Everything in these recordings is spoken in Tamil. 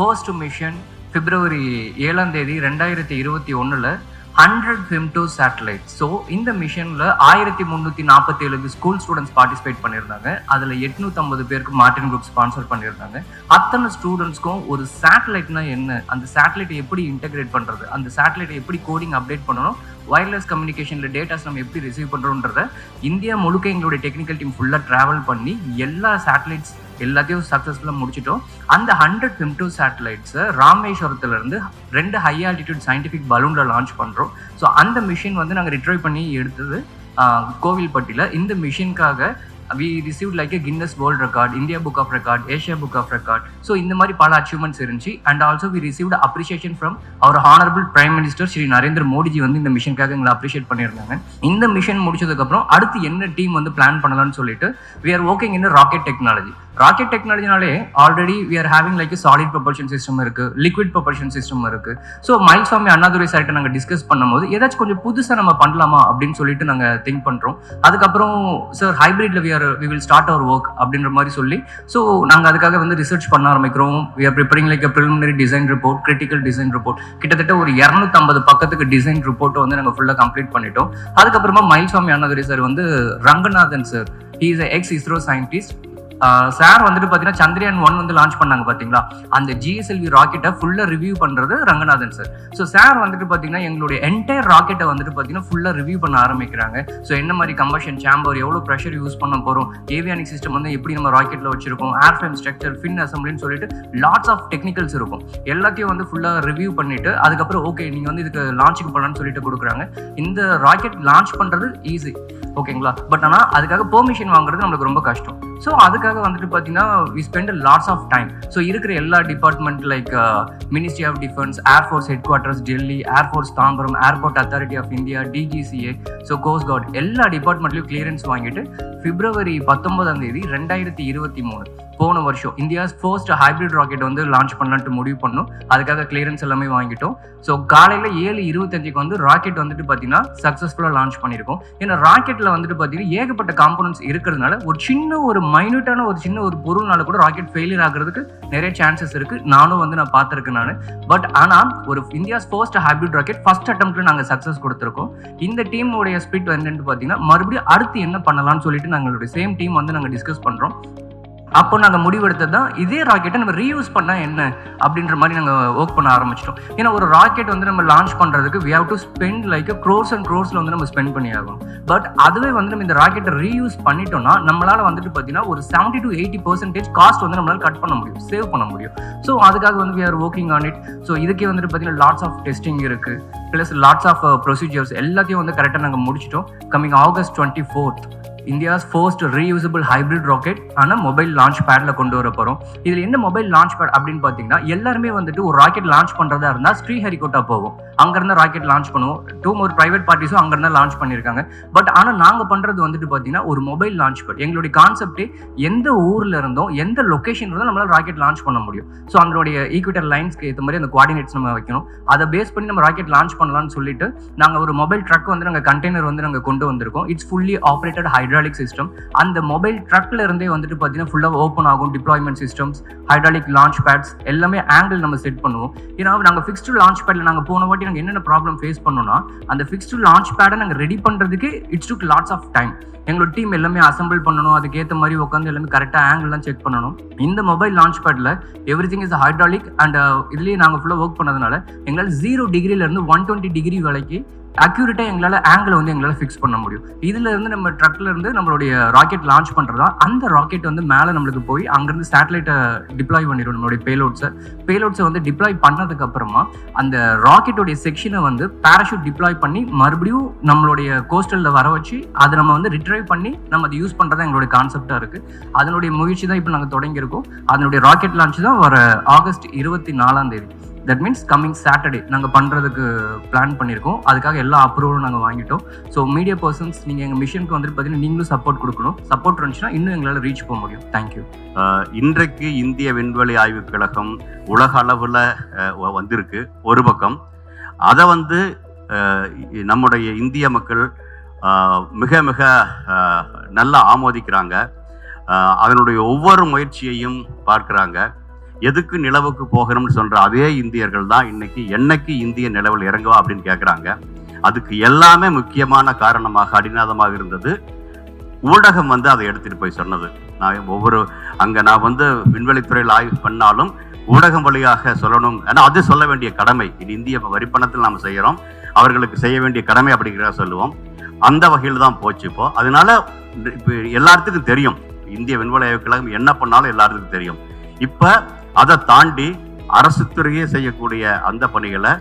மிஷன் ஃபர்ஸ்ட் மிஷன் பிப்ரவரி ஏழாம் தேதி ரெண்டாயிரத்தி இருபத்தி ஒன்றில் ஹண்ட்ரட் ஃபெம்டோ சேட்டலைட் ஸோ இந்த மிஷனில் ஆயிரத்தி முந்நூற்றி நாற்பத்தி ஏழு ஸ்கூல் ஸ்டூடெண்ட்ஸ் பார்ட்டிசிபேட் பண்ணியிருந்தாங்க. அதில் எட்நூற்றம்பது பேருக்கு மார்டின் குரூப் ஸ்பான்சர் பண்ணியிருந்தாங்க. அத்தனை ஸ்டூடெண்ட்ஸ்க்கும் ஒரு சேட்டலைட்னா என்ன? அந்த சேட்டலைட்டை எப்படி இன்டெகிரேட் பண்ணுறது அந்த சேட்டலைட்டை எப்படி கோடிங் அப்டேட் பண்ணணும்? வயர்லெஸ் கம்யூனிகேஷனில் டேட்டாஸ் நம்ம எப்படி ரிசீவ் பண்ணுறோன்றத இந்தியா முழுக்க எங்களுடைய டெக்னிக்கல் டீம் ஃபுல்லாக ட்ராவல் பண்ணி எல்லா சேட்டலைட்ஸ் எல்லாத்தையும் சக்ஸஸ்ஃபுல்லாக முடிச்சிட்டோம். அந்த ஹண்ட்ரட் ஃபிம்டோ சேட்டலைட்ஸை ராமேஸ்வரத்துலேருந்து ரெண்டு ஹை ஆல்டிடியூட் சயின்டிஃபிக் பலூனில் லான்ச் பண்ணுறோம் ஸோ அந்த மிஷின் வந்து நாங்கள் ரிட்ரைவ் பண்ணி எடுத்தது கோவில்பட்டியில். இந்த மிஷினுக்காக we receive like Guinness world record India book of record Asia book of record so இந்த மாதிரி பல அச்சீவ்மெண்ட்ஸ் இருந்துச்சு. And also we received appreciation from our honourable prime minister Shri Narendra Modiji வந்து இந்த மிஷனுக்காக எங்களை அப்ரிஷியேட் பண்ணியிருந்தாங்க. இந்த மிஷன் முடிச்சதுக்கப்புறம் அடுத்து என்ன டீம் வந்து பிளான் பண்ணலாம்னு சொல்லிட்டு we are working in rocket technology rocket டெக்னாலஜினாலே already we are having like solid propulsion system இருக்கு லிக்விட் ப்ரொபல்ஷன் சிஸ்டம் இருக்கு. ஸோ மயில்சாமி அண்ணாதுரை சார்கிட்ட நாங்கள் டிஸ்கஸ் பண்ணும்போது ஏதாச்சும் கொஞ்சம் புதுசாக நம்ம பண்ணலாமா அப்படின்னு சொல்லிட்டு நாங்கள் திங்க் பண்ணுறோம் அதுக்கப்புறம் sir ஹைபிரிட்ல we are we will start our work அப்படின்ற மாதிரி சொல்லி ஸோ நாங்கள் அதுக்காக வந்து ரிசர்ச் பண்ண ஆரம்பிக்கிறோம். We are preparing like preliminary design report critical design report கிட்டத்தட்ட ஒரு இரநூத்தம்பது பக்கத்துக்கு டிசைன் ரிப்போர்ட்டை வந்து நாங்கள் ஃபுல்லாக கம்ப்ளீட் பண்ணிட்டோம். அதுக்கப்புறமா மயில்சாமி அண்ணாதுரை சார் வந்து Ranganathan sir he is ex ISRO scientist sir வந்துட்டு பார்த்தீங்கன்னா சந்திரயான் ஒன் வந்து லான்ச் பண்ணாங்க பார்த்தீங்களா அந்த ஜிஎஸ்எல்வி ராக்கெட்டை ஃபுல்லாக ரிவ்யூ பண்ணுறது ரங்கநாதன் சார். ஸோ சார் வந்துட்டு பார்த்தீங்கன்னா எங்களுடைய என்டையர் ராக்கெட்டை வந்துட்டு பார்த்தீங்கன்னா ஃபுல்லாக ரிவ்யூ பண்ண ஆரம்பிக்கிறாங்க. ஸோ என்ன மாதிரி கம்பஷன் சேம்பர் எவ்வளோ ப்ரெஷர் யூஸ் பண்ண போகிறோம் ஏவியானிக் சிஸ்டம் வந்து எப்படி நம்ம ராக்கெட்டில் வச்சிருக்கோம்? ஏர் ஃப்ரேம் ஸ்ட்ரக்சர் ஃபின் அசம்பிளின்னு சொல்லிட்டு லாட்ஸ் ஆஃப் டெக்னிக்கல்ஸ் இருக்கும். எல்லாத்தையும் வந்து ஃபுல்லாக ரிவ்யூ பண்ணிட்டு அதுக்கப்புறம் ஓகே நீங்கள் வந்து இதுக்கு லான்ச்சுக்கு பண்ணலாம்னு சொல்லிட்டு கொடுக்குறாங்க. இந்த ராக்கெட் லான்ச் பண்ணுறது ஈஸி ஓகேங்களா பட் ஆனால் அதுக்காக பெர்மிஷன் வாங்குறது நம்மளுக்கு ரொம்ப கஷ்டம். ஸோ அதுக்காக வந்துட்டு பார்த்தீங்கன்னா we spend lots of time so இருக்கிற எல்லா department like ministry of defence air force headquarters Delhi air force Tambaram airport authority of India DGCA so coast guard எல்லா டிபார்ட்மெண்ட்லையும் கிளியரன்ஸ் வாங்கிட்டு பிப்ரவரி பத்தொன்பதாம் தேதி ரெண்டாயிரத்தி இருபத்தி மூணு. போன வருஷம். இந்தியாஸ் ஃபர்ஸ்ட் ஹைபிரிட் ராக்கெட் வந்து லான்ச் பண்ணலான்ட்டு முடிவு பண்ணோம். அதுக்காக கிளியரன்ஸ் எல்லாமே வாங்கிட்டோம். ஸோ காலையில் ஏழு இருபத்தஞ்சுக்கு வந்து ராக்கெட் வந்துட்டு பார்த்தீங்கன்னா சக்ஸஸ்ஃபுல்லாக லான்ச் பண்ணியிருக்கோம். ஏன்னா ராக்கெட்டில் வந்துட்டு பார்த்தீங்கன்னா ஏகப்பட்ட காம்பனன்ட்ஸ் இருக்கிறதுனால ஒரு சின்ன ஒரு மைனூட்டான ஒரு சின்ன ஒரு பொருள்னால கூட ராக்கெட் ஃபெயிலியர் ஆகிறதுக்கு நிறைய சான்சஸ் இருக்குது நானும் வந்து நான் பார்த்துருக்கேன் நான். பட் ஆனால் ஒரு India's first hybrid rocket first அட்டம்ப்ட்டில் நாங்கள் சக்ஸஸ் கொடுத்துருக்கோம். இந்த டீமோடைய ஸ்பிட் வந்துட்டு பார்த்தீங்கன்னா மறுபடியும் அடுத்து என்ன பண்ணலாம்னு சொல்லிட்டு நாங்களுடைய சேம் டீம் வந்து நாங்கள் டிஸ்கஸ் பண்ணுறோம் அப்போ நாங்கள் முடிவெடுத்தது தான் இதே ராக்கெட்டை நம்ம ரீயூஸ் பண்ணால் என்ன? அப்படின்ற மாதிரி நாங்கள் ஒர்க் பண்ண ஆரம்பிச்சிட்டோம். ஏன்னா ஒரு ராக்கெட் வந்து நம்ம லான்ச் பண்ணுறதுக்கு we have to spend like crores and க்ரோர்ஸில் வந்து நம்ம ஸ்பெண்ட் பண்ணி ஆகும் பட் அதுவே வந்து நம்ம இந்த ராக்கெட்டை ரீயூஸ் பண்ணிட்டோம்னா நம்மளால் வந்துட்டு பார்த்தீங்கன்னா ஒரு seventy to eighty percentage cost வந்து நம்மளால் கட் பண்ண முடியும் சேவ் பண்ண முடியும். ஸோ அதுக்காக வந்து we are working on it so இதுக்கே வந்துட்டு பார்த்தீங்கன்னா லாட்ஸ் ஆஃப் டெஸ்டிங் இருக்குது ப்ளஸ் லாட்ஸ் ஆஃப் ப்ரொசீஜர்ஸ் எல்லாத்தையும் வந்து கரெக்டாக நாங்கள் முடிச்சிட்டோம். Coming August twenty fourth India's first reusable hybrid rocket ஆனால் மொபைல் லான்ச் பேடில் கொண்டு வர போகிறோம் இதில் என்ன மொபைல் லான்ச் பேட் அப்படின்னு பார்த்தீங்கன்னா எல்லாருமே வந்துட்டு ஒரு ராக்கெட் லான்ச் பண்ணுறதா இருந்தால் ஸ்ரீஹரிகோட்டா போவோம். அங்கேருந்து ராக்கெட் லான்ச் பண்ணுவோம். டூ ஒரு ப்ரைவேட் பார்ட்டிஸும் அங்கேருந்து லான்ச் பண்ணியிருக்காங்க பட் ஆனால் நாங்கள் பண்ணுறது வந்துட்டு பார்த்தீங்கன்னா ஒரு மொபைல் லான்ச் பேட் எங்களுடைய கான்செப்டே எந்த ஊரில் இருந்தோம் எந்த லொக்கேஷன் இருந்தோம் நம்மளால் ராக்கெட் லான்ச் பண்ண முடியும். ஸோ அதனுடைய ஈக்விட்டர் லைன்ஸ்க்கு ஏற்ற மாதிரி அந்த கோஆர்டினேட்ஸ் நம்ம வைக்கணும். அதை பேஸ் பண்ணி நம்ம ராக்கெட் லான்ச் பண்ணலாம்னு சொல்லிட்டு நாங்கள் ஒரு மொபைல் ட்ரக் வந்து நாங்கள் கண்டெய்னர் வந்து நாங்கள் கொண்டு வந்திருக்கோம். It's fully operated hydraulic system அந்த மொபைல் ட்ரக்ல இருந்தே வந்துட்டு பார்த்தீங்கன்னா ஃபுல்லாக ஓப்பன் ஆகும் deployment systems hydraulic launch pads எல்லாமே ஆங்கிள் நம்ம செட் பண்ணுவோம். ஏன்னா நாங்கள் ஃபிக்ஸ்டு லான்ச் பேட்ல நாங்கள் போன வாட்டி நாங்கள் என்னென்ன ப்ராப்ளம் ஃபேஸ் பண்ணோம்னா அந்த ஃபிக்ஸ்டு லான்ச் பேடை நாங்கள் ரெடி பண்ணுறதுக்கு it's took lots of time எங்களோட டீம் எல்லாமே அசம்பிள் பண்ணணும் அதுக்கேற்ற மாதிரி உட்காந்து எல்லாமே கரெக்டாக ஆங்கிள்லாம் செக் பண்ணணும். இந்த mobile launch பேடில் every thing is hydraulic and இதுலேயே நாங்கள் ஃபுல்லாக ஒர்க் பண்ணதுனால எங்களால் ஜீரோ டிகிரியிலேருந்து ஒன் டுவெண்ட்டி டிகிரி வரைக்கும் அக்யூரேட்டாக எங்களால் ஆங்கிள் வந்து எங்களால் ஃபிக்ஸ் பண்ண முடியும். இதில் இருந்து நம்ம ட்ரக்ல இருந்து நம்மளுடைய ராக்கெட் லான்ச் பண்ணுறதா அந்த ராக்கெட் வந்து மேலே நம்மளுக்கு போய் அங்கேருந்து சேட்டலைட்டை டிப்ளாய் பண்ணிடும் நம்மளுடைய பேலோட்ஸை பேலோட்ஸை வந்து டிப்ளாய் பண்ணதுக்கு அப்புறமா அந்த ராக்கெட்டோடைய செக்ஷனை வந்து பேராஷூட் டிப்ளாய் பண்ணி மறுபடியும் நம்மளுடைய கோஸ்டலில் வர வச்சு அதை நம்ம வந்து ரிட்ரைவ் பண்ணி நம்ம அதை யூஸ் பண்ணுறதா எங்களுடைய கான்செப்டாக இருக்குது அதனுடைய முயற்சி தான் இப்போ நாங்கள் தொடங்கியிருக்கோம். அதனுடைய ராக்கெட் லான்ச் தான் வர ஆகஸ்ட் இருபத்தி நாலாம் தேதி. தட் மீன்ஸ் கம்மிங் சாட்டர்டே நாங்கள் பண்ணுறதுக்கு பிளான் பண்ணியிருக்கோம் அதுக்காக எல்லா அப்ரூவலும் நாங்கள் வாங்கிட்டோம். ஸோ மீடியா பர்சன்ஸ் நீங்கள் எங்கள் மிஷனுக்கு வந்துட்டு பார்த்தீங்கன்னா நீங்களும் சப்போர்ட் கொடுக்கணும். சப்போர்ட் இருந்துச்சுன்னா இன்னும் எங்களால் ரீச் போக முடியும். தேங்க்யூ இன்றைக்கு இந்திய விண்வெளி ஆய்வுக் கழகம் உலக அளவில் வந்திருக்கு. ஒரு பக்கம். அதை வந்து நம்முடைய இந்திய மக்கள் மிக மிக நல்லா ஆமோதிக்கிறாங்க. அதனுடைய ஒவ்வொரு முயற்சியையும் பார்க்குறாங்க. எதுக்கு நிலவுக்கு போகணும்னு சொல்ற அதே இந்தியர்கள் தான் இன்னைக்கு என்னைக்கு இந்திய நிலவில் இறங்குவா அப்படின்னு கேட்குறாங்க அதுக்கு எல்லாமே முக்கியமான காரணமாக அடிநாதமாக இருந்தது. ஊடகம் வந்து அதை எடுத்துட்டு போய் சொன்னது. நான் ஒவ்வொரு அங்க நான் வந்து விண்வெளித்துறையில் ஆய்வு பண்ணாலும் ஊடகம் வழியாக சொல்லணும். ஏன்னா அது சொல்ல வேண்டிய கடமை. இது இந்திய வரிப்பணத்தில் நாம் செய்கிறோம் அவர்களுக்கு செய்ய வேண்டிய கடமை அப்படிங்கிறத சொல்லுவோம். அந்த வகையில் தான் போச்சு இப்போ. அதனால இப்போ எல்லாத்துக்கும் தெரியும். இந்திய விண்வெளி ஆய்வு கழகம் என்ன பண்ணாலும் எல்லாத்துக்கும் தெரியும். இப்போ அதை தாண்டி அரசு துறையே செய்யக்கூடிய அந்த பணிகளை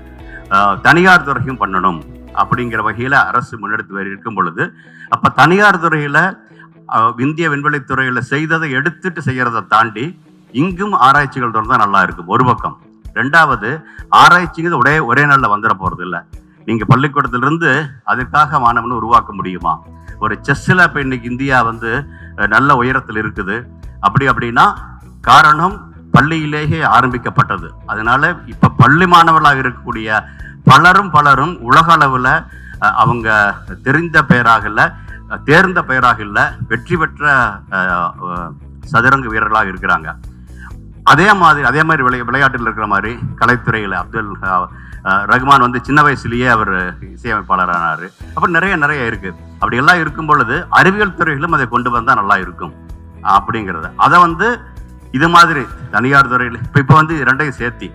தனியார் துறையும் பண்ணணும் அப்படிங்கிற வகையில் அரசு முன்னெடுத்து இருக்கும் பொழுது அப்போ தனியார் துறையில் இந்திய விண்வெளி துறையில் செய்ததை எடுத்துட்டு செய்கிறத தாண்டி இங்கும் ஆராய்ச்சிகள் தொடர்ந்தால் நல்லா இருக்கும். ஒரு பக்கம். ரெண்டாவது ஆராய்ச்சிங்கிறது ஒரே ஒரே நாளில் வந்துட போகிறது இல்லை. நீங்கள் பள்ளிக்கூடத்திலிருந்து அதுக்காக மாணவனை உருவாக்க முடியுமா? ஒரு செஸ்ஸில் இப்போ இன்னைக்கு இந்தியா வந்து நல்ல உயரத்தில் இருக்குது. அப்படி அப்படின்னா காரணம் பள்ளியிலேயே ஆரம்பிக்கப்பட்டது. அதனால இப்ப பள்ளி மாணவர்களாக இருக்கக்கூடிய பலரும் பலரும் உலக அளவுல அவங்க தெரிந்த பெயராக இல்லை தேர்ந்த பெயராக இல்லை வெற்றி பெற்ற சதுரங்க வீரர்களாக இருக்கிறாங்க. அதே மாதிரி அதே மாதிரி விளை விளையாட்டில் இருக்கிற மாதிரி கலைத்துறையில் அப்துல் அஹ், ரஹ்மான் வந்து சின்ன வயசுலேயே அவர் இசையமைப்பாளரானார். அப்புறம் நிறைய நிறைய இருக்குது அப்படி எல்லாம் இருக்கும் பொழுது அறிவியல் துறைகளும் அதை கொண்டு வந்தால் நல்லா இருக்கும். அப்படிங்கிறத. அதை வந்து இது மாதிரி தனியார் துறையில் இப்போ இப்போ வந்து ரெண்டையும் சேர்த்தி.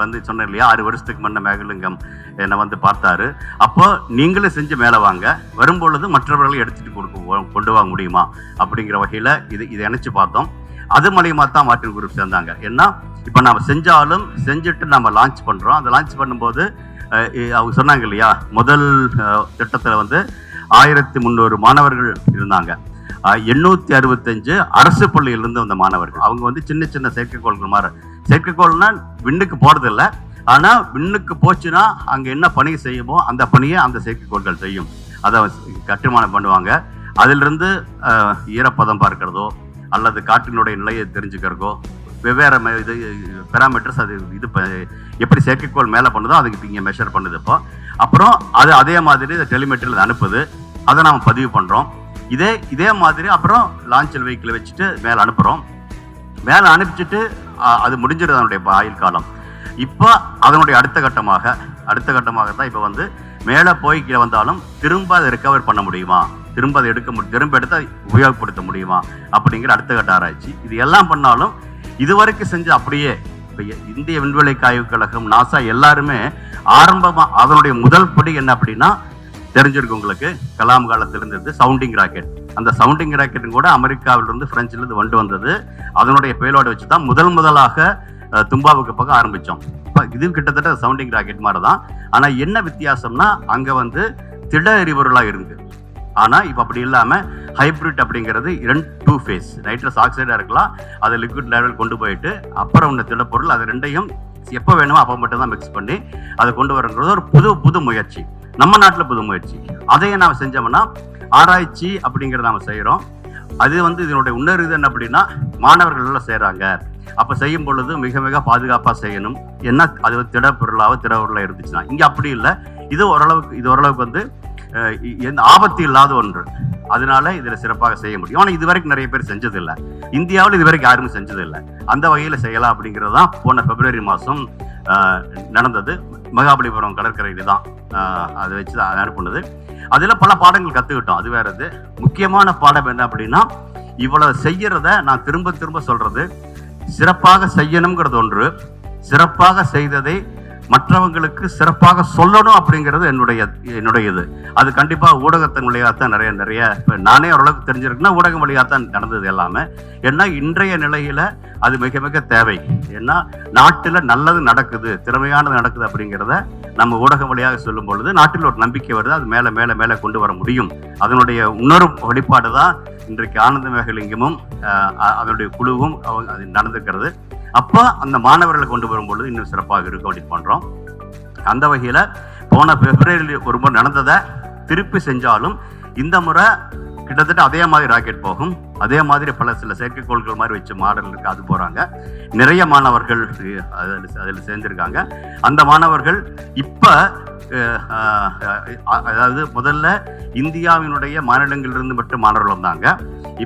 வந்து சொன்னேன் இல்லையா? ஆறு வருஷத்துக்கு முன்ன மேகலிங்கம் என்னை வந்து பார்த்தாரு. அப்போ நீங்களும் செஞ்சு மேலே வாங்க வரும்பொழுது மற்றவர்களை எடுத்துட்டு கொடுக்க கொண்டு வாங்க முடியுமா? அப்படிங்கிற வகையில் இது இதை நினச்சி பார்த்தோம். அது மூலியமாக தான் மார்டின் குரூப் சேர்ந்தாங்க. ஏன்னா இப்போ நம்ம செஞ்சாலும் செஞ்சுட்டு நம்ம லான்ச் பண்ணுறோம் அந்த லான்ச் பண்ணும்போது அவங்க சொன்னாங்க இல்லையா? முதல் திட்டத்தில் வந்து ஆயிரத்தி முந்நூறு மாணவர்கள் இருந்தாங்க. எண்ணூற்றி எண்ணூத்தி அறுபத்தஞ்சு அரசு பள்ளியிலிருந்து வந்த மாணவர்கள். அவங்க வந்து சின்ன சின்ன செயற்கைக்கோள்கள் மாதிரி. செயற்கைக்கோள்னா விண்ணுக்கு போகிறதில்ல ஆனால் ஆனா விண்ணுக்கு போச்சுன்னா அங்க என்ன பணி செய்யுமோ அந்த பணியை அந்த செயற்கைக்கோள்கள் செய்யும். அதை கட்டுமானம் பண்ணுவாங்க. அதிலிருந்து ஈரப்பதம் பார்க்கிறதோ அல்லது காற்றினுடைய நிலையை தெரிஞ்சுக்கிறதோ வெவ்வேறு இது பெராமீட்டர்ஸ் அது இது ப- எப்படி செயற்கைக்கோள் மேலே பண்ணுதோ அதுக்கு இங்கே மெஷர் பண்ணுது இப்போ. அப்புறம் அது அதே மாதிரி இந்த டெலிமெட்ரியில் அனுப்புது. அதை நாம் பதிவு பண்ணுறோம் இதே இதே மாதிரி அப்புறம் லான்ச்சல் வெஹிக்கிள் வச்சுட்டு மேலே அனுப்புகிறோம் மேலே அனுப்பிச்சிட்டு அது முடிஞ்சிடுது அதனுடைய ஆயுள் காலம். இப்போ அதனுடைய அடுத்த கட்டமாக அடுத்த கட்டமாக தான் இப்போ வந்து மேலே போய் கீழே வந்தாலும் திரும்ப அதை ரெக்கவர் பண்ண முடியுமா? திரும்ப அதை எடுக்க முடியும் திரும்ப எடுத்து அதை உபயோகப்படுத்த முடியுமா? அப்படிங்கிற அடுத்த கட்ட ஆராய்ச்சி. இது எல்லாம் பண்ணாலும் இதுவரைக்கும் செஞ்சு அப்படியே இப்போ இந்திய விண்வெளி ஆய்வுக் கழகம் நாசா எல்லாருமே ஆரம்பமாக அதனுடைய முதல் படி என்ன அப்படின்னா தெரிஞ்சிருக்கு உங்களுக்கு. கலாம் காலத்திலிருந்து சவுண்டிங் ராக்கெட் அந்த சவுண்டிங் ராக்கெட்டும் கூட அமெரிக்காவிலிருந்து பிரெஞ்சிலிருந்து கொண்டு வந்தது. அதனுடைய பேலோடு வச்சு தான் முதல் முதலாக தும்பாவுக்கு பக்கம் ஆரம்பித்தோம் இப்போ இது கிட்டத்தட்ட சவுண்டிங் ராக்கெட் மாதிரி தான் ஆனால் என்ன வித்தியாசம்னா அங்கே வந்து திட எரிபொருளாக இருந்து. ஆனால் இப்போ அப்படி இல்லாமல் ஹைபிரிட் அப்படிங்கிறது இரண்டு டூ ஃபேஸ் நைட்ரஸ் ஆக்சைடாக இருக்கலாம். அதை லிக்விட் லெவல் கொண்டு போயிட்டு அப்புறம் உள்ள திடப்பொருள் அது ரெண்டையும் எப்போ வேணுமோ அப்போ மட்டும் தான் மிக்ஸ் பண்ணி அதை கொண்டு வரங்கிறது ஒரு புது புது முயற்சி. நம்ம நாட்டில் புது முயற்சி. அதையும் நாம் செஞ்சோம்னா ஆராய்ச்சி அப்படிங்கிறத நாம் செய்கிறோம் அது வந்து இதனுடைய இன்னொரு இது என்ன அப்படின்னா மாணவர்கள் எல்லாம் செய்கிறாங்க அப்போ செய்யும் பொழுது மிக மிக பாதுகாப்பாக செய்யணும். என்ன அது வந்து திடப்பொருளாக திடப்பொருளாக இருந்துச்சுன்னா. இங்கே அப்படி இல்லை. இது ஓரளவுக்கு இது ஓரளவுக்கு வந்து எந்த ஆபத்து இல்லாத ஒன்று. அதனால இதில் சிறப்பாக செய்ய முடியும். ஆனால் இதுவரைக்கும் நிறைய பேர் செஞ்சதில்லை. இந்தியாவில் இதுவரைக்கும் யாரும் செஞ்சதில்லை. அந்த வகையில் செய்யலாம் அப்படிங்கிறது தான் போன பிப்ரவரி மாதம் நடந்தது. மகாபலிபுரம் கடற்கரையில் தான் அதை வச்சு தான் அனுப்புனது. அதில் பல பாடங்கள் கற்றுக்கிட்டோம் அது வேறது முக்கியமான பாடம் என்ன அப்படின்னா இவ்வளவு செய்யறத நான் திரும்ப திரும்ப சொல்றது. சிறப்பாக செய்யணுங்கிறது ஒன்று. சிறப்பாக செய்ததை மற்றவங்களுக்கு சிறப்பாக சொல்லணும் அப்படிங்கிறது என்னுடைய என்னுடைய இது அது கண்டிப்பாக ஊடகத்தின் வழியாக தான் நிறைய நிறைய இப்போ நானே ஓரளவுக்கு தெரிஞ்சிருக்குன்னா ஊடகம் வழியாக தான் நடந்தது எல்லாமே. ஏன்னா இன்றைய நிலையில் அது மிக மிக தேவை. ஏன்னா நாட்டில் நல்லது நடக்குது திறமையானது நடக்குது அப்படிங்கிறத நம்ம ஊடகம் வழியாக சொல்லும் பொழுது நாட்டில் ஒரு நம்பிக்கை வருது அது மேலே மேலே மேலே கொண்டு வர முடியும். அதனுடைய உணரும் வெளிப்பாடு தான் இன்றைக்கு ஆனந்த மேகலிங்கமும் அதனுடைய குழுவும் அவங்க அது நடந்துக்கிறது. அப்போ அந்த மாணவர்களை கொண்டு வரும்பொழுது இன்னும் சிறப்பாக இருக்கும் அப்படின்னு பண்ணுறோம் அந்த வகையில் போன பிப்ரவரியில் ஒரு முறை நடந்ததை திருப்பி செஞ்சாலும் இந்த முறை கிட்டத்தட்ட அதே மாதிரி ராக்கெட் போகும். அதே மாதிரி பல சில செயற்கைக்கோள்கள் மாதிரி வச்சு மாடல் இருக்கு அது போகிறாங்க நிறைய மாணவர்கள் அதில் அதில் சேர்ந்துருக்காங்க. அந்த மாணவர்கள் இப்போ அதாவது முதல்ல இந்தியாவினுடைய மாநிலங்களிலிருந்து மட்டும் மாணவர்கள் வந்தாங்க.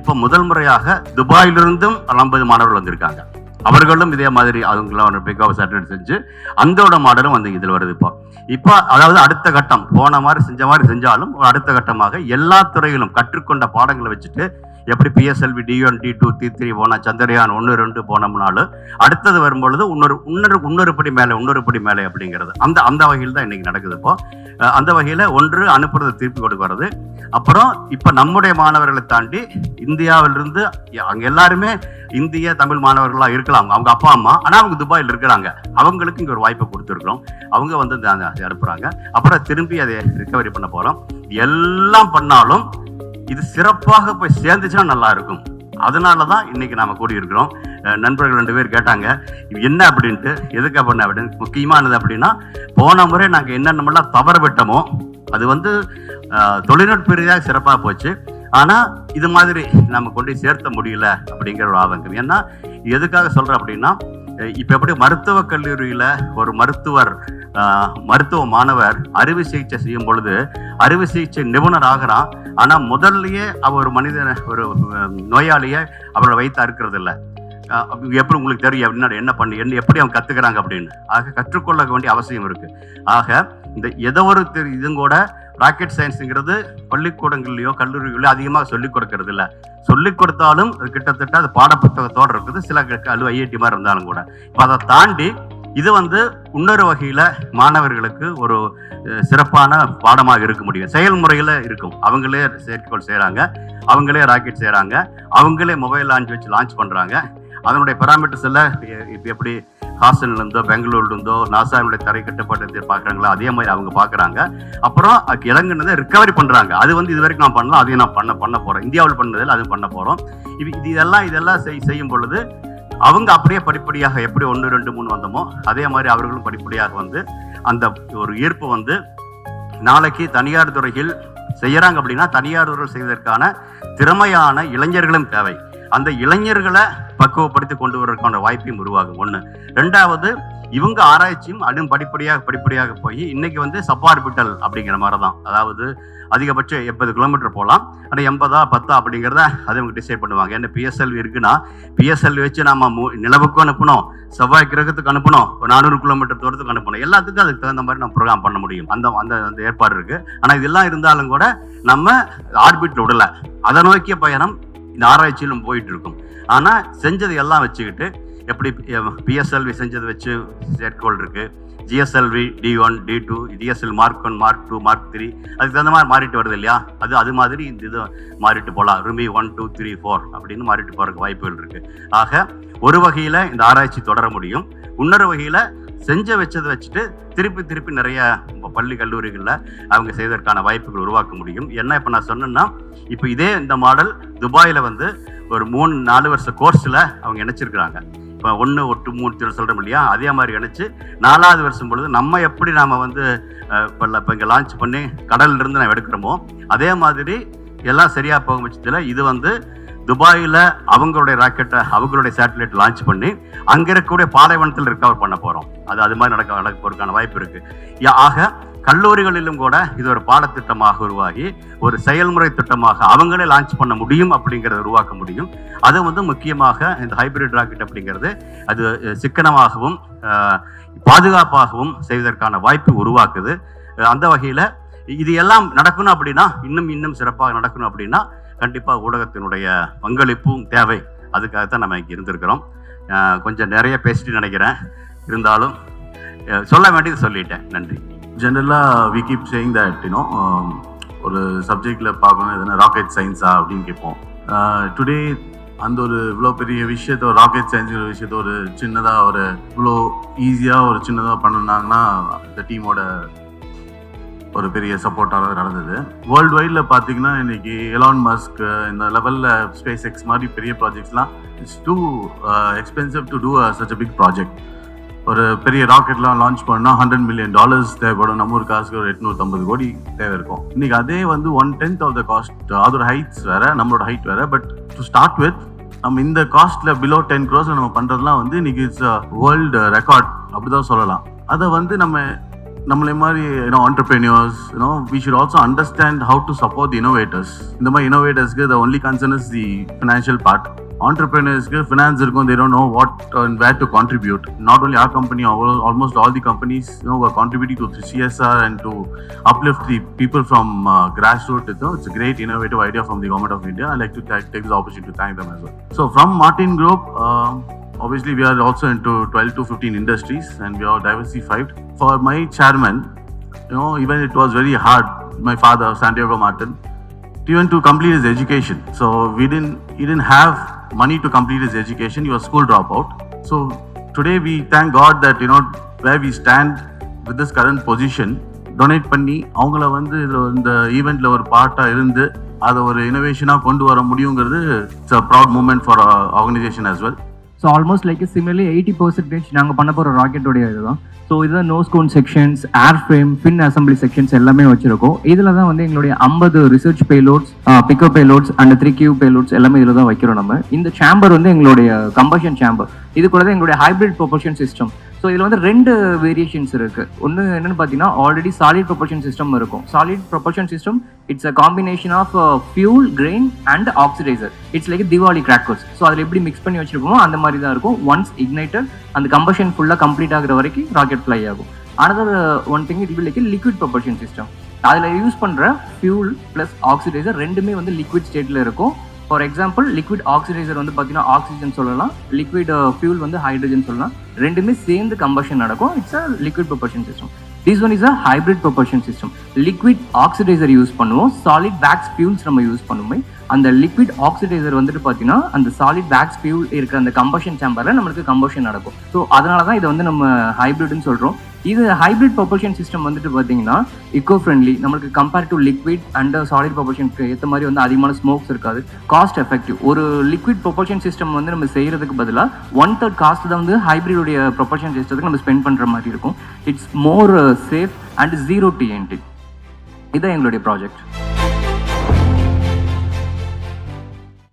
இப்போ முதல் முறையாக துபாயிலிருந்தும் ஐம்பது மாணவர்கள் வந்திருக்காங்க. அவர்களும் இதே மாதிரி அவங்களும் ஆஃப் சேட்டலைட் செஞ்சு அந்தோட மாடலும் வந்து இதில் வருது இப்போ. இப்போ அதாவது அடுத்த கட்டம் போன மாதிரி செஞ்ச மாதிரி செஞ்சாலும் அடுத்த கட்டமாக எல்லா துறையிலும் கற்றுக்கொண்ட பாடங்களை வச்சுட்டு எப்படி PSLV D one D two D three போனால் சந்திரயான் ஒன்று ரெண்டு போனோம்னாலும் அடுத்தது வரும்பொழுது இன்னொரு இன்னொரு இன்னொரு படி மேலே இன்னொரு படி மேலே அப்படிங்கிறது. அந்த அந்த வகையில் தான் இன்றைக்கி நடக்குது இப்போ. அந்த வகையில் ஒன்று அனுப்புறது திருப்பி கொடுக்கறது அப்புறம் இப்போ நம்முடைய மாணவர்களை தாண்டி இந்தியாவிலிருந்து அங்கே எல்லாருமே இந்திய தமிழ் மாணவர்களாக இருக்கலாம். அவங்க அப்பா அம்மா. ஆனால் அவங்க துபாயில் இருக்கிறாங்க. அவங்களுக்கு இங்கே ஒரு வாய்ப்பை கொடுத்துருக்குறோம். அவங்க வந்து அனுப்புகிறாங்க அப்புறம் திரும்பி அதை ரிக்கவரி பண்ண போகிறோம் எல்லாம் பண்ணாலும் இது சிறப்பாக போய் சேர்ந்துச்சுன்னா நல்லா இருக்கும் அதனால தான் இன்னைக்கு நாம கூடி இருக்கிறோம் நண்பர்கள் ரெண்டு பேர் கேட்டாங்க என்ன அப்படின்ட்டு எதுக்கு பண்ண அப்படின்னு முக்கியமானது அப்படின்னா போன முறை நாங்கள் என்னென்னமெல்லாம் தவற விட்டோமோ அது வந்து தொழில்நுட்ப ரீதியாக சிறப்பாக போச்சு. ஆனால் இது மாதிரி நம்ம கொண்டு சேர்த்த முடியல அப்படிங்கிற ஒரு ஆதங்கம். ஏன்னா எதுக்காக சொல்கிறேன் அப்படின்னா இப்போ எப்படி மருத்துவக் கல்லூரியில் ஒரு மருத்துவர் மருத்துவ மாணவர் அறுவை சிகிச்சை செய்யும் பொழுது அறுவை சிகிச்சை நிபுணர் ஆகிறான் ஆனா முதல்லயே அவர் ஒரு மனிதனை ஒரு நோயாளியை அவரை வைத்து அறுக்கிறது இல்லை எப்படி உங்களுக்கு தெரியும்? அப்படின்னா என்ன பண்ணி என்ன எப்படி அவங்க கத்துக்கிறாங்க அப்படின்னு. ஆக கற்றுக்கொள்ள வேண்டிய அவசியம் இருக்கு. ஆக இந்த ஏதோ ஒரு தெரி- இதுவும் கூட ராக்கெட் சயின்ஸுங்கிறது பள்ளிக்கூடங்கள்லயோ கல்லூரிகளிலோ அதிகமாக சொல்லிக் கொடுக்கறது இல்லை. சொல்லிக் கொடுத்தாலும் கிட்டத்தட்ட அது பாடப்புத்தகத்தோடு இருக்குது. சில கல்லு ஐஐடி மாதிரி இருந்தாலும் கூட. இப்போ அதை தாண்டி இது வந்து இன்னொரு வகையில் மாணவர்களுக்கு ஒரு சிறப்பான பாடமாக இருக்க முடியும். செயல்முறையில் இருக்கும். அவங்களே செயற்கைக்கோள் செய்கிறாங்க அவங்களே ராக்கெட் செய்கிறாங்க அவங்களே மொபைல் லான்ச் வச்சு லான்ச் பண்ணுறாங்க அதனுடைய பராமீட்டர்ஸ் எல்லாம் இப்போ எப்படி ஹாஸ்டல்ல இருந்தோ பெங்களூர்ல இருந்தோ நாசாவினுடைய தரை கட்டுப்பாட்டு பார்க்குறாங்களோ? அதே மாதிரி அவங்க பார்க்குறாங்க. அப்புறம் அதுக்கு இறங்குனதை ரிகவரி பண்ணுறாங்க அது வந்து இது வரைக்கும் நான் பண்ணலாம் அதையும் நான் பண்ண பண்ண போகிறேன் இந்தியாவில் பண்ணதில் அது பண்ண போகிறோம் இது இது இதெல்லாம் இதெல்லாம் செய் செய்யும் பொழுது அவங்க அப்படியே படிப்படியாக எப்படி ஒன்று ரெண்டு மூணு வந்தோமோ அதே மாதிரி அவர்களும் படிப்படியாக வந்து அந்த ஒரு ஈர்ப்பு வந்து நாளைக்கு தனியார் துறையில் செய்யறாங்க அப்படின்னா தனியார் துறை செய்வதற்கான திறமையான இளைஞர்களும் தேவை. அந்த இளைஞர்களை பக்குவப்படுத்தி கொண்டு வருவதற்கான வாய்ப்பையும் உருவாகும் ஒன்று ரெண்டாவது இவங்க ஆராய்ச்சியும் அடும் படிப்படியாக படிப்படியாக போய் இன்னைக்கு வந்து சப்பார்பிட்டல் அப்படிங்கிற மாதிரி தான் அதாவது அதிகபட்சம் எண்பது கிலோமீட்டர் போகலாம். ஆனால் எண்பதா பத்தா அப்படிங்கிறத அதை இவங்க டிசைட் பண்ணுவாங்க. ஏன்னா பிஎஸ்எல்வி இருக்குன்னா பிஎஸ்எல்வி வச்சு நம்ம மு- நிலவுக்கும் அனுப்பணும். செவ்வாய் கிரகத்துக்கு அனுப்பணும். ஒரு நானூறு கிலோமீட்டர் தூரத்துக்கு அனுப்பணும். எல்லாத்துக்கும் அதுக்கு தகுந்த மாதிரி நம்ம ப்ரோக்ராம் பண்ண முடியும். அந்த அந்த அந்த ஏற்பாடு இருக்குது ஆனால் இதெல்லாம் இருந்தாலும் கூட நம்ம ஆர்பிட்டில் விடலை. அதை நோக்கிய பயணம் இந்த ஆராய்ச்சியிலும் போயிட்டு இருக்கும் ஆனால் செஞ்சது எல்லாம் வச்சுக்கிட்டு எப்படி பிஎஸ்எல்வி செஞ்சது வச்சு செயற்கோள் இருக்கு. GSLV D one D two GSL mark one mark two mark three அதுக்கு தகுந்த மாதிரி மாறிட்டு வருது இல்லையா? அது அது மாதிரி இந்த இது மாறிட்டு போகலாம் Rhumi one two three four அப்படின்னு மாறிட்டு போகிறதுக்கு வாய்ப்புகள் இருக்கு. ஆக ஒரு வகையில் இந்த ஆராய்ச்சி தொடர முடியும். இன்னொரு வகையில் செஞ்ச வச்சதை வச்சுட்டு திருப்பி திருப்பி நிறைய பள்ளி கல்லூரிகளில் அவங்க செய்வதற்கான வாய்ப்புகள் உருவாக்க முடியும். என்ன இப்போ நான் சொன்னேன்னா இப்போ இதே இந்த மாடல் துபாயில் வந்து ஒரு மூணு நாலு வருஷ கோர்ஸில் அவங்க இணைச்சிருக்கிறாங்க. இப்போ ஒன்று ஒட்டு மூணு சொல்கிறோம் இல்லையா? அதே மாதிரி இணைச்சி நாலாவது வருஷம் பொழுது நம்ம எப்படி நாம் வந்து இப்போ இப்போ இங்கே லான்ச் பண்ணி கடல்லிருந்து நம்ம எடுக்கிறோமோ அதே மாதிரி எல்லாம் சரியாக போகும் பட்சத்தில் இது வந்து துபாயில் அவங்களுடைய ராக்கெட்டை அவங்களுடைய சேட்டலைட் லான்ச் பண்ணி அங்கே இருக்கக்கூடிய பாலைவனத்தில் ரிகவர் பண்ண போகிறோம் அது அது மாதிரி நடக்க நடக்க போகிறதுக்கான வாய்ப்பு இருக்குது யா- ஆக கல்லூரிகளிலும் கூட இது ஒரு பாடத்திட்டமாக உருவாகி ஒரு செயல்முறை திட்டமாக அவங்களே லான்ச் பண்ண முடியும் அப்படிங்கிறத உருவாக்க முடியும். அது வந்து முக்கியமாக இந்த ஹைபிரிட் ராக்கெட் அப்படிங்கிறது அது சிக்கனமாகவும் பாதுகாப்பாகவும் செய்வதற்கான வாய்ப்பு உருவாக்குது. அந்த வகையில் இது எல்லாம் நடக்கணும் அப்படின்னா இன்னும் இன்னும் சிறப்பாக நடக்கணும் அப்படின்னா கண்டிப்பாக ஊடகத்தினுடைய பங்களிப்பும் தேவை. அதுக்காகத்தான் நம்ம இங்கே இருந்திருக்கிறோம். கொஞ்சம் நிறைய பேசிட்டு நினைக்கிறேன். இருந்தாலும் சொல்ல வேண்டியது சொல்லிட்டேன். நன்றி. ஜென்ரலாக we keep saying that you know சப்ஜெக்டில் பார்க்கணும் எதுனா ராக்கெட் சயின்ஸா அப்படின்னு கேட்போம். டுடே அந்த ஒரு இவ்வளோ பெரிய விஷயத்த ஒரு ராக்கெட் சயின்ஸ் விஷயத்த ஒரு சின்னதாக ஒரு இவ்வளோ ஈஸியாக ஒரு சின்னதாக பண்ணுனாங்கன்னா இந்த டீமோட ஒரு பெரிய சப்போர்ட்டாக நடந்தது. வேர்ல்டு வைடில் பார்த்தீங்கன்னா இன்னைக்கு எலான் மஸ்க் இந்த லெவலில் ஸ்பேஸ் எக்ஸ் மாதிரி பெரிய ப்ராஜெக்ட்ஸ்லாம் it's too expensive to do such a big project ஒரு பெரிய ராக்கெட்லாம் லான்ச் பண்ணால் ஹண்ட்ரட் மில்லியன் டாலர்ஸ் தேவைப்படும். நம்ம ஒரு காசுக்கு ஒரு எட்நூற்றம்பது கோடி தேவை இருக்கும். இன்னைக்கு அதே வந்து one tenth of the cost அதோட ஹைட்ஸ் வேறு நம்மளோட ஹைட் வேறு. பட் டு ஸ்டார்ட் வித் நம்ம இந்த காஸ்ட்ல பிலோ டென் க்ரோஸ் நம்ம பண்ணுறதுலாம் வந்து இன்னைக்கு இட்ஸ் வேர்ல்டு ரெக்கார்ட் அப்படிதான் சொல்லலாம். அதை வந்து நம்ம நம்மளே மாதிரி you know entrepreneurs you know we should also understand how to support the innovators இந்த மாதிரி இனோவேட்டர்ஸ்க்கு the only concern is the financial part entrepreneursக்கு finance இருக்கும் they don't know what and where to contribute not only our company all- almost all the companies you know were contributing to the csr and to uplift the people from uh, grassroots you know, it's a great innovative idea from the government of india i'd like to ta- take this opportunity to obviously we are also into 12 to 15 industries and we are diversified for my chairman you know even it was very hard my father santiago martin even to complete his education. So we didn't he didn't have money to complete his education. He was school dropout. So today we thank God that you know where we stand with this current position. Donate பண்ணி அவங்கள வந்து இதில் இந்த ஈவெண்ட்ல ஒரு பார்ட்டாக இருந்து அதை ஒரு இனோவேஷனாக கொண்டு வர முடியுங்கிறது it's a proud moment for organisation as well so almost like similarly eighty percentage நாங்கள் பண்ண போகிற ராக்கெட்டோடைய இதுதான். ஸோ இதுதான் nose cone sections air frame fin assembly sections எல்லாமே வச்சிருக்கோம். இதில் தான் வந்து எங்களுடைய ஐம்பது research payloads pickup payloads and three Q payloads எல்லாமே இதில் தான் வைக்கிறோம் நம்ம. இந்த சேம்பர் வந்து எங்களுடைய கம்பஷன் சேம்பர் இது கூட தான் எங்களுடைய ஹைப்ரிட் ப்ரொபல்ஷன் சிஸ்டம் ஸோ இதில் வந்து ரெண்டு வேரியேஷன்ஸ் இருக்கு. ஒன்று என்னன்னு பார்த்தீங்கன்னா ஆல்ரெடி சாலிட் ப்ரொபல்ஷன் சிஸ்டம் இருக்கும். Solid propulsion system it's a combination of fuel grain and oxidizer it's like Diwali crackers so அதில் எப்படி மிக்ஸ் பண்ணி வச்சிருக்கோமோ அந்த மாதிரி தான் இருக்கும். ஒன்ஸ் இக்னைட்டட் அந்த கம்பஷன் ஃபுல்லாக கம்ப்ளீட் ஆகிற வரைக்கும் ராக்கெட் ஃப்ளை ஆகும். Another one thing it will like liquid propulsion system அதில் யூஸ் பண்ணுற ஃபியூல் ப்ளஸ் ஆக்சிடைசர் ரெண்டுமே வந்து லிக்விட் ஸ்டேட்டில் இருக்கும். ஃபார் எக்ஸாம்பிள் லிக்விட் ஆக்சிடைசர் வந்து பார்த்தீங்கன்னா ஆக்சிஜன் சொல்லலாம். லிக்விட் ஃபியூல் uh, வந்து ஹைட்ரஜன் சொல்லலாம். ரெண்டுமே சேர்ந்து கம்பஷன் நடக்கும். It's a liquid proportion system this one is a hybrid proportion system liquid oxidiser use பண்ணுவோம். சாலிட் வேக்ஸ் ஃபியூல்ஸ் நம்ம யூஸ் பண்ணுவோம். அந்த லிக்விட் ஆக்சிடைசர் வந்துட்டு பார்த்தீங்கன்னா அந்த சாலிட் வேக்ஸ் ஃபியூல் இருக்கிற அந்த கம்பஷன் சேம்பரில் நம்மளுக்கு கம்பஷன் நடக்கும். ஸோ அதனால தான் இதை வந்து நம்ம ஹைப்ரிட்னு சொல்கிறோம் இது ஹைப்ரிட் ப்ரொபல்ஷன் சிஸ்டம் வந்துட்டு பார்த்தீங்கன்னா இக்கோ ஃப்ரெண்ட்லி நம்மளுக்கு compare to liquid and solid ப்ரொபல்ஷனுக்கு ஏற்ற மாதிரி வந்து அதிகமான ஸ்மோக்ஸ் இருக்காது. காஸ்ட் எஃபெக்டிவ் ஒரு லிக்விட் ப்ரொபல்ஷன் சிஸ்டம் வந்து நம்ம செய்கிறதுக்கு பதிலாக ஒன் தேர்ட் காஸ்ட் தான் வந்து ஹைப்ரிடுடைய ப்ரொபல்ஷன் சிஸ்டத்துக்கு நம்ம ஸ்பெண்ட் பண்ணுற மாதிரி இருக்கும். It's more safe and zero TNT இதான் எங்களுடைய ப்ராஜெக்ட்